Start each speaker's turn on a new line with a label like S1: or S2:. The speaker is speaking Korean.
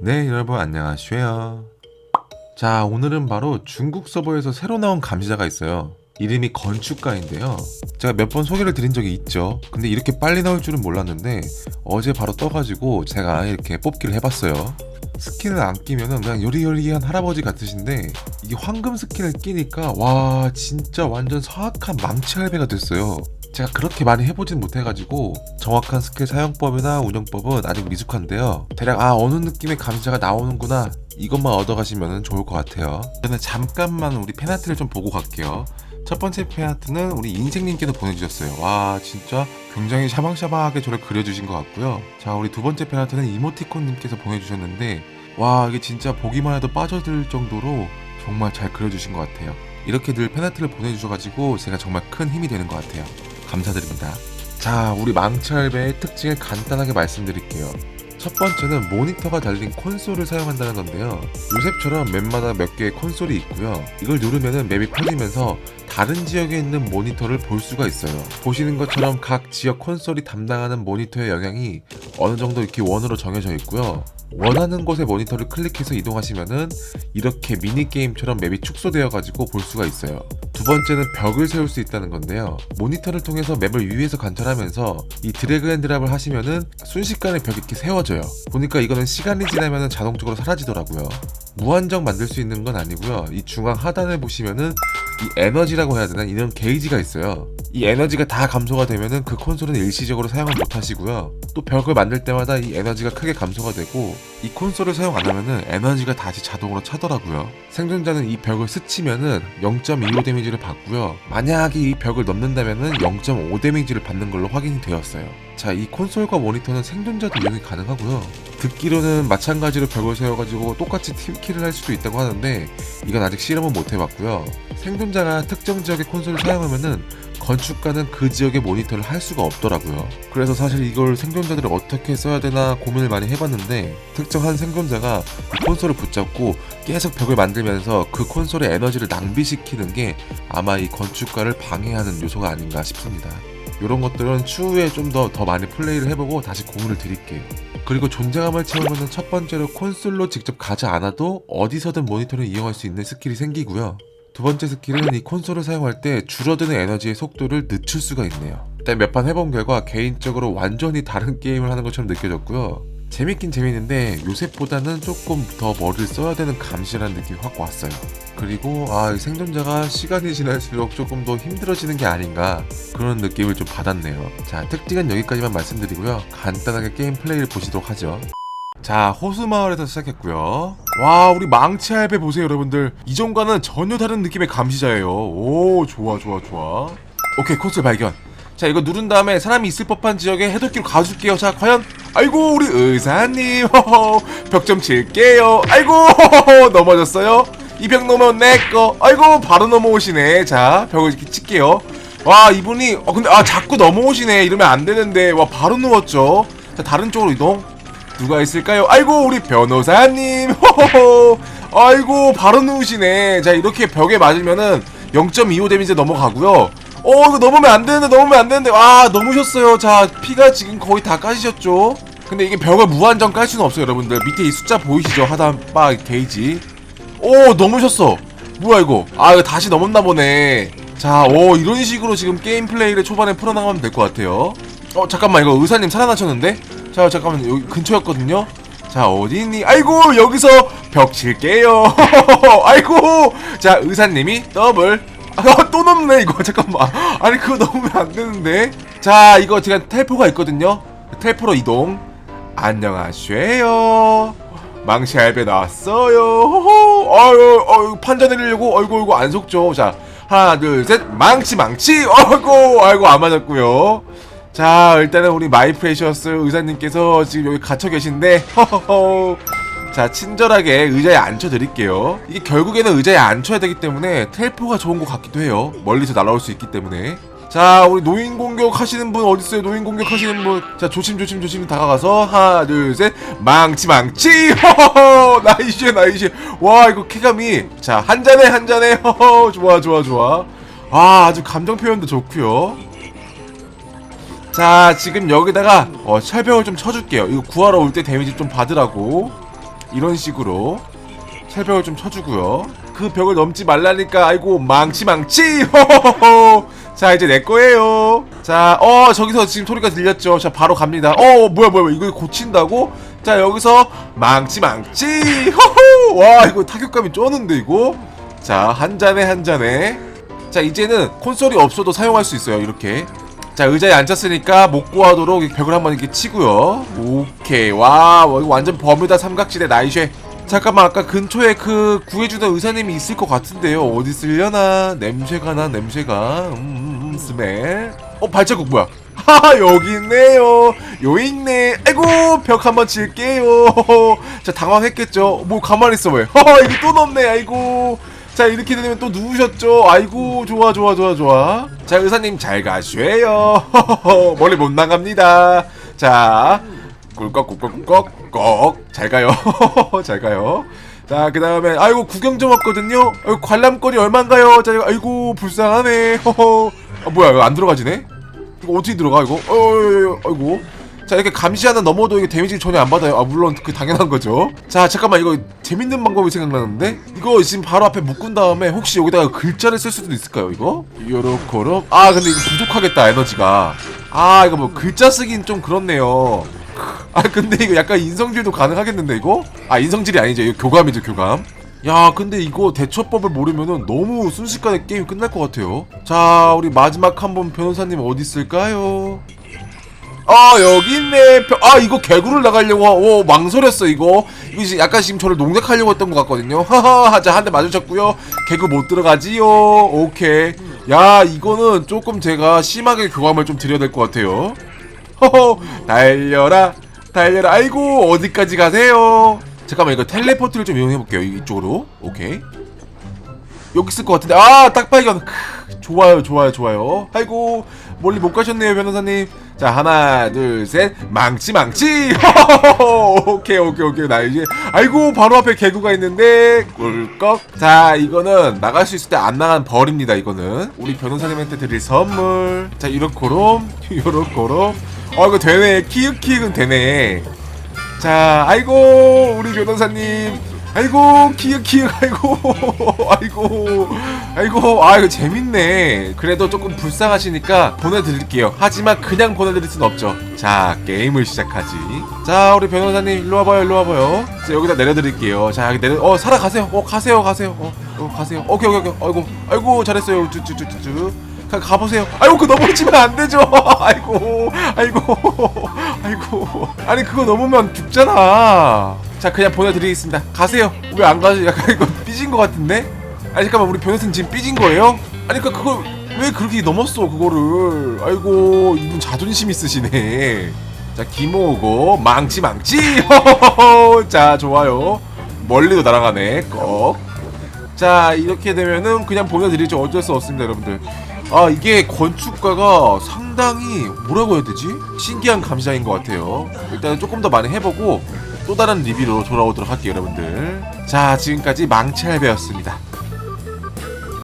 S1: 네, 여러분 안녕하세요. 자, 오늘은 바로 중국 서버에서 새로 나온 감시자가 있어요. 이름이 건축가인데요. 제가 몇 번 소개를 드린 적이 있죠. 근데 이렇게 빨리 나올 줄은 몰랐는데 어제 바로 떠가지고 제가 이렇게 뽑기를 해봤어요. 스킨을 안 끼면은 그냥 요리요리한 할아버지 같으신데 이게 황금 스킨을 끼니까 와 진짜 완전 사악한 망치 할배가 됐어요. 제가 그렇게 많이 해보진 못해가지고 정확한 스킬 사용법이나 운영법은 아직 미숙한데요. 대략 아 어느 느낌의 감시자가 나오는구나 이것만 얻어가시면 좋을 것 같아요. 저는 잠깐만 우리 팬아트를 좀 보고 갈게요. 첫 번째 팬아트는 우리 인생님께서 보내주셨어요. 와 진짜 굉장히 샤방샤방하게 저를 그려주신 것 같고요. 자 우리 두 번째 팬아트는 이모티콘님께서 보내주셨는데 와 이게 진짜 보기만 해도 빠져들 정도로 정말 잘 그려주신 것 같아요. 이렇게 늘 팬아트를 보내주셔가지고 제가 정말 큰 힘이 되는 것 같아요. 감사드립니다. 자, 우리 망치할배의 특징을 간단하게 말씀드릴게요. 첫 번째는 모니터가 달린 콘솔을 사용한다는 건데요. 요셉처럼 맵마다 몇 개의 콘솔이 있고요. 이걸 누르면은 맵이 펴지면서 다른 지역에 있는 모니터를 볼 수가 있어요. 보시는 것처럼 각 지역 콘솔이 담당하는 모니터의 영향이 어느 정도 이렇게 원으로 정해져 있고요. 원하는 곳의 모니터를 클릭해서 이동하시면은 이렇게 미니게임처럼 맵이 축소되어 가지고 볼 수가 있어요. 두 번째는 벽을 세울 수 있다는 건데요. 모니터를 통해서 맵을 위에서 관찰하면서 이 드래그 앤 드랍을 하시면은 순식간에 벽이 이렇게 세워져요. 보니까 이거는 시간이 지나면은 자동적으로 사라지더라고요. 무한정 만들 수 있는 건 아니고요. 이 중앙 하단에 보시면은 이 에너지라고 해야 되나 이런 게이지가 있어요. 이 에너지가 다 감소가 되면은 그 콘솔은 일시적으로 사용을 못 하시고요. 또 벽을 만들 때마다 이 에너지가 크게 감소가 되고 이 콘솔을 사용 안 하면은 에너지가 다시 자동으로 차더라고요. 생존자는 이 벽을 스치면은 0.25 데미지 를 받고요. 만약에 이 벽을 넘는다면은 0.5 데미지를 받는 걸로 확인이 되었어요. 자, 이 콘솔과 모니터는 생존자도 이용이 가능하고요. 듣기로는 마찬가지로 벽을 세워가지고 똑같이 팀킬을 할 수도 있다고 하는데 이건 아직 실험은 못 해봤고요. 생존자가 특정 지역의 콘솔을 사용하면은 건축가는 그 지역의 모니터를 할 수가 없더라고요. 그래서 사실 이걸 생존자들이 어떻게 써야 되나 고민을 많이 해봤는데 특정한 생존자가 이 콘솔을 붙잡고 계속 벽을 만들면서 그 콘솔의 에너지를 낭비시키는 게 아마 이 건축가를 방해하는 요소가 아닌가 싶습니다. 이런 것들은 추후에 좀 더 더 많이 플레이를 해보고 다시 공유를 드릴게요. 그리고 존재감을 채우는 첫 번째로 콘솔로 직접 가지 않아도 어디서든 모니터를 이용할 수 있는 스킬이 생기고요. 두 번째 스킬은 이 콘솔을 사용할 때 줄어드는 에너지의 속도를 늦출 수가 있네요. 일단 몇 판 해본 결과 개인적으로 완전히 다른 게임을 하는 것처럼 느껴졌고요. 재밌긴 재밌는데 요새보다는 조금 더 머리를 써야 되는 감시라는 느낌이 확 왔어요. 그리고 아, 이 생존자가 시간이 지날수록 조금 더 힘들어지는 게 아닌가 그런 느낌을 좀 받았네요. 자, 특징은 여기까지만 말씀드리고요. 간단하게 게임 플레이를 보시도록 하죠. 자, 호수마을에서 시작했고요. 와, 우리 망치 할배 보세요, 여러분들. 이전과는 전혀 다른 느낌의 감시자예요. 오, 좋아, 좋아, 좋아. 오케이, 코스 발견. 자, 이거 누른 다음에 사람이 있을 법한 지역에 해독기로 가줄게요. 자, 과연 아이고, 우리 의사님. 벽 좀 칠게요. 아이고, 넘어졌어요. 이 벽 넘으면 내 거. 아이고, 바로 넘어오시네. 자, 벽을 이렇게 칠게요. 와, 이분이 어 근데 아, 자꾸 넘어오시네. 이러면 안 되는데. 와, 바로 누웠죠. 자, 다른 쪽으로 이동. 누가 있을까요? 아이고 우리 변호사님 호호호 아이고 바로 누우시네 자 이렇게 벽에 맞으면은 0.25 데미지 넘어가고요 어 이거 넘으면 안 되는데 넘으면 안 되는데. 와 넘으셨어요. 자 피가 지금 거의 다 까지셨죠? 근데 이게 벽을 무한정 깔 수는 없어요 여러분들. 밑에 이 숫자 보이시죠? 하단 바 게이지. 오 넘으셨어. 뭐야 이거? 아 이거 다시 넘었나 보네. 자오 이런 식으로 지금 게임 플레이를 초반에 풀어나가면 될 것 같아요. 어 잠깐만 이거 의사님 살아나셨는데? 자 잠깐만 여기 근처였거든요? 자 어디있니? 아이고 여기서 벽 칠게요. 아이고. 자 의사님이 더블 아, 또 넘네 이거. 잠깐만. 아니 그거 넘으면 안 되는데. 자 이거 제가 텔포가 있거든요. 텔포로 이동. 안녕하세요. 망치 알베 나왔어요. 호호. 아유 아유 판자 내리려고? 어이구 어이구 안 속죠. 자 하나 둘 셋. 망치 망치. 어이구 아이고 안 맞았고요. 자 일단은 우리 마이 프레셔스 의사님께서 지금 여기 갇혀 계신데. 허허허 자 친절하게 의자에 앉혀드릴게요. 이게 결국에는 의자에 앉혀야 되기 때문에 텔포가 좋은 것 같기도 해요. 멀리서 날아올 수 있기 때문에. 자 우리 노인 공격 하시는 분 어딨어요? 노인 공격 하시는 분 자 조심 조심 조심 다가가서 하나 둘 셋. 망치 망치! 허허허! 나이스 나이스 와 이거 쾌감이. 자 한 잔에 한 잔에. 허허. 좋아 좋아 좋아. 아 아주 감정 표현도 좋고요. 자 지금 여기다가 어, 철벽을 좀 쳐줄게요. 이거 구하러 올 때 데미지 좀 받으라고 이런 식으로 철벽을 좀 쳐주고요. 그 벽을 넘지 말라니까 아이고 망치 망치. 호호호호. 자 이제 내 거예요. 자, 어 저기서 지금 소리가 들렸죠. 자 바로 갑니다. 어 뭐야 뭐야 이거 고친다고? 자 여기서 망치 망치. 호호. 와 이거 타격감이 쩌는데 이거. 자 한 잔에 한 잔에. 자 이제는 콘솔이 없어도 사용할 수 있어요 이렇게. 자 의자에 앉았으니까 못 구하도록 이 벽을 한번 이렇게 치고요. 오케이. 와 완전 버뮤다 삼각지대 나이쉐. 잠깐만 아까 근처에 그 구해주던 의사님이 있을 것 같은데요. 어디 있으려나? 냄새가 나 냄새가. 음, 음, 음 스멜. 어 발자국 뭐야? 하하 여기 있네요. 요 있네. 아이고 벽 한번 칠게요. 자 당황했겠죠. 뭐 가만히 있어 왜 하하 이거 또 넣네 아이고 자 이렇게 되면 또 누우셨죠? 아이고 좋아 좋아 좋아 좋아. 자 의사님 잘 가셔요. 멀리 못 나갑니다. 자 꿀꺽 꿀꺽 꿀꺽 잘 가요. 잘 가요. 자 그 다음에 아이고 구경 좀 왔거든요. 아이고 관람권이 얼만가요? 자 아이고 불쌍하네. 허허 아 뭐야 이거 안 들어가지네? 이거 어떻게 들어가 이거? 어, 어, 어, 아이고 자 이렇게 감시 하나 넘어도 이게 데미지 전혀 안 받아요. 아 물론 그 당연한 거죠. 자 잠깐만 이거 재밌는 방법이 생각나는데? 이거 지금 바로 앞에 묶은 다음에 혹시 여기다가 글자를 쓸 수도 있을까요 이거? 요렇고록 아 근데 이거 부족하겠다 에너지가. 아 이거 뭐 글자 쓰긴 좀 그렇네요. 아 근데 이거 약간 인성질도 가능하겠는데 이거? 아 인성질이 아니죠. 이거 교감이죠 교감. 야 근데 이거 대처법을 모르면은 너무 순식간에 게임 끝날 것 같아요. 자 우리 마지막 한 번 변호사님 어디 있을까요? 아 여기 있네. 벼- 아 이거 개구를 나가려고 하- 오 망설였어 이거. 이거 약간 지금 저를 농락하려고 했던 것 같거든요. 하하 자. 한 대 맞으셨고요. 개구 못 들어가지요. 오케이. 야 이거는 조금 제가 심하게 교감을 좀 드려야 될 것 같아요. 허허 달려라 달려라. 아이고 어디까지 가세요? 잠깐만 이거 텔레포트를 좀 이용해 볼게요 이쪽으로. 오케이. 여기 있을 것 같은데. 아 딱 발견. 크, 좋아요 좋아요 좋아요. 아이고 멀리 못 가셨네요 변호사님 자 하나 둘 셋. 망치 망치. 오케이 오케이 오케이. 나 이제 아이고 바로 앞에 개구가 있는데 꿀꺽. 자 이거는 나갈 수 있을 때 안 나간 벌입니다 이거는. 우리 변호사님한테 드릴 선물. 자 이렇고롬 요렇고롬 어 이거 되네. 키읔키읔은 되네. 자, 아이고 우리 변호사님, 아이고 키읔 키읔, 아이고, 아이고, 아이고, 아 이거 재밌네. 그래도 조금 불쌍하시니까 보내드릴게요. 하지만 그냥 보내드릴 순 없죠. 자, 게임을 시작하지. 자, 우리 변호사님 일로 와봐요, 일로 와봐요. 자, 여기다 내려드릴게요. 자, 여기 내려, 어 살아 가세요. 어 가세요, 가세요. 어, 어 가세요. 오케이, 오케이, 오케이. 아이고, 아이고 잘했어요. 쭈쭈쭈쭈쭈. 가, 가보세요. 아이고, 그 넘어지면 안 되죠. 아이고, 아이고, 아이고. 아니, 그거 넘으면 죽잖아. 자, 그냥 보내드리겠습니다. 가세요. 왜 안 가지? 약간 이거 삐진 것 같은데? 아니, 잠깐만, 우리 변호사님 지금 삐진 거예요? 아니, 그니까 그걸 왜 그렇게 넘었어, 그거를. 아이고, 이분 자존심 있으시네. 자, 기모으고, 망치, 망치. 자, 좋아요. 멀리도 날아가네. 꺽. 자 이렇게 되면은 그냥 보내드리죠 어쩔 수 없습니다 여러분들 아 이게 건축가가 상당히 뭐라고 해야 되지? 신기한 감시자인 것 같아요. 일단은 조금 더 많이 해보고 또 다른 리뷰로 돌아오도록 할게요 여러분들. 자 지금까지 망찰배였습니다